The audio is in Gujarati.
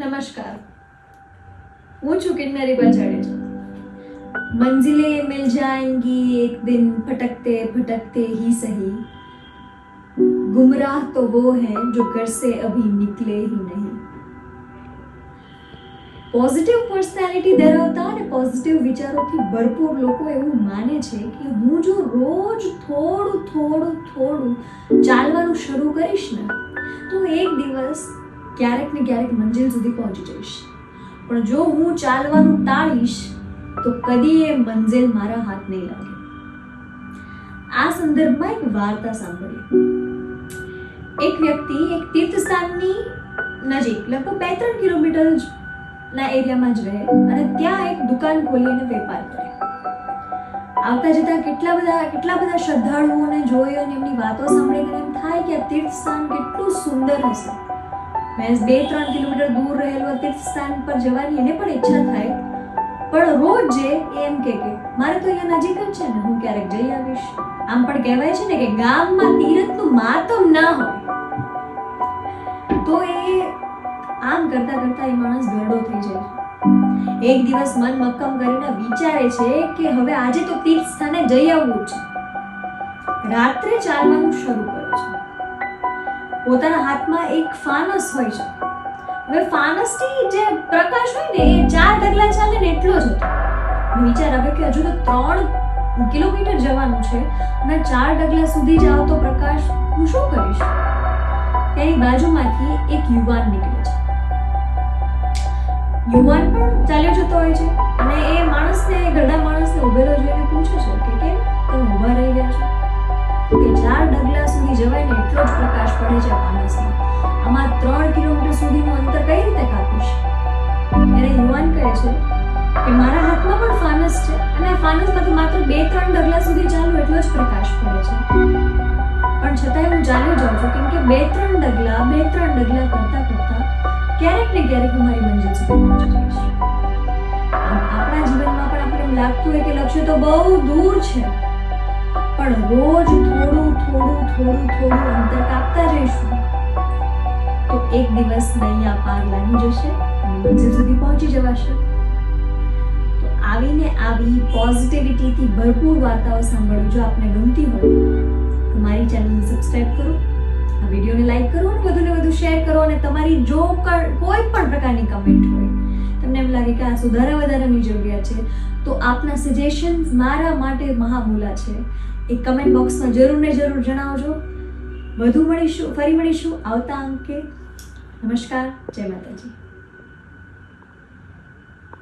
નમસ્કાર. હું છું કિન્નરીબા જાડેજા મંજિલે મિલ જાએંગી એક દિન ભટકતે ભટકતે ही सही गुमराह तो वो है जो घर से अभी निकले ही नहीं પોઝિટિવ પર્સનાલિટી ધરાવતા અને પોઝિટિવ વિચારોથી ભરપૂર લોકો એવું માને છે કે હું જો રોજ થોડું થોડું થોડું ચાલવાનું શરૂ કરીશ ને, તો એક દિવસ ક્યારેક ને ક્યારેક મંજિલ સુધી પહોંચી જઈશ. પણ જો હું ચાલવાનું ટાળીશ, તો કદી એ મંજિલ મારા હાથ નહીં લાગે. આ સંદર્ભમાં એક વાર્તા સાંભળી એક વ્યક્તિ એક તીર્થસ્થાનની નજીક, લગભગ બે ત્રણ કિલોમીટર ના એરિયામાં જ રહે અને ત્યાં એક દુકાન ખોલીને વેપાર કરે. આવતા જતા કેટલા બધા કેટલા બધા શ્રદ્ધાળુઓને જોઈ અને એમની વાતો સાંભળીને એમ થાય કે આ તીર્થસ્થાન કેટલું સુંદર હશે. મેં બે ત્રણ કિલોમીટર દૂર રહેલું તીર્થ સ્થાન પર જવાની એને પણ ઈચ્છા થાય. પણ રોજ એમ કે કે, મારે તો અહીંયા નજીક જ છે ને, હું ક્યારેક જઈ આવીશ. આમ પણ કહેવાય છે ને કે ગામમાં તીરથનું માતમ ના હોય. તો એ આમ કરતા કરતા એ માણસ ગરડો થઈ જાય. એક દિવસ મન મક્કમ કરીને વિચારે છે કે હવે આજે તો તીર્થ સ્થાને જઈ આવવું છે. રાત્રે ચાલવાનું શરૂ કરે. પોતાના હાથમાં એક ફાનસ હોય છે. હવે ફાનસથી જે પ્રકાશ હોય ને, એ ચાર ડગલા ચાલે ને એટલો જ હતો. વિચાર આવે કે હજુ તો ત્રણ કિલોમીટર જવાનું છે અને ચાર ડગલા સુધી જાઓ તો પ્રકાશ, હું શું કરીશ? તેની બાજુમાંથી એક યુવાન નીકળે છે. યુવાન પણ ચાલ્યો જતો હોય છે અને એ માણસને એ ગરડા માણસને ઉભેલો જોઈને પૂછે છે કે કે ચાર ડગલા સુધી જવાય ને એટલો જ પ્રકાશ પડે છે માણસમાં આમાં ત્રણ કિલોમીટર સુધીનું અંતર કઈ રીતે કાપીશ? ત્યારે યુવાન કહે છે કે મારા હાથમાં પણ ફાનસ છે અને આ ફાનસમાંથી માત્ર બે ત્રણ ડગલા સુધી ચાલુ એટલો જ પ્રકાશ પડે છે. પણ છતાંય હું ચાલ્યો જાઉં છું કેમ કે બે ત્રણ ડગલા, બે ત્રણ ડગલા કરતા કરતા ક્યારેક ને ક્યારેક હું મારી મંજિલ સુધી પહોંચી જઈશ. આપણા જીવનમાં પણ આપણે એમ લાગતું હોય કે લક્ષ્ય તો બહુ દૂર છે. પણ રોજ થોડું થોડું થોડું અંતર કાપતા જઈશું. તો એક દિવસ નૈયા પાર લાગી જશે મંજિલ સુધી પહોંચી જવાશે. તો આવીને આવી પોઝિટિવિટીથી ભરપૂર વાર્તાઓ સાંભળવી જો આપને ગમતી હોય તો મારી ચેનલ સબસ્ક્રાઈબ કરો. આ વિડીયોને લાઈક કરો અને વધુને વધુ શેર કરો અને તમારી જો કોઈ પણ પ્રકારની કમેન્ટ હોય, તમને એમ લાગે કે આ સુધારા વધારાની જરૂરિયાત છે, તો આપના સજેશન્સ મારા માટે મહામૂલા છે. એ કમેન્ટ બોક્સમાં જરૂર ને જરૂર જણાવજો. વધુ મળીશું, ફરી મળીશું આવતા અંકે. નમસ્કાર, જય માતાજી.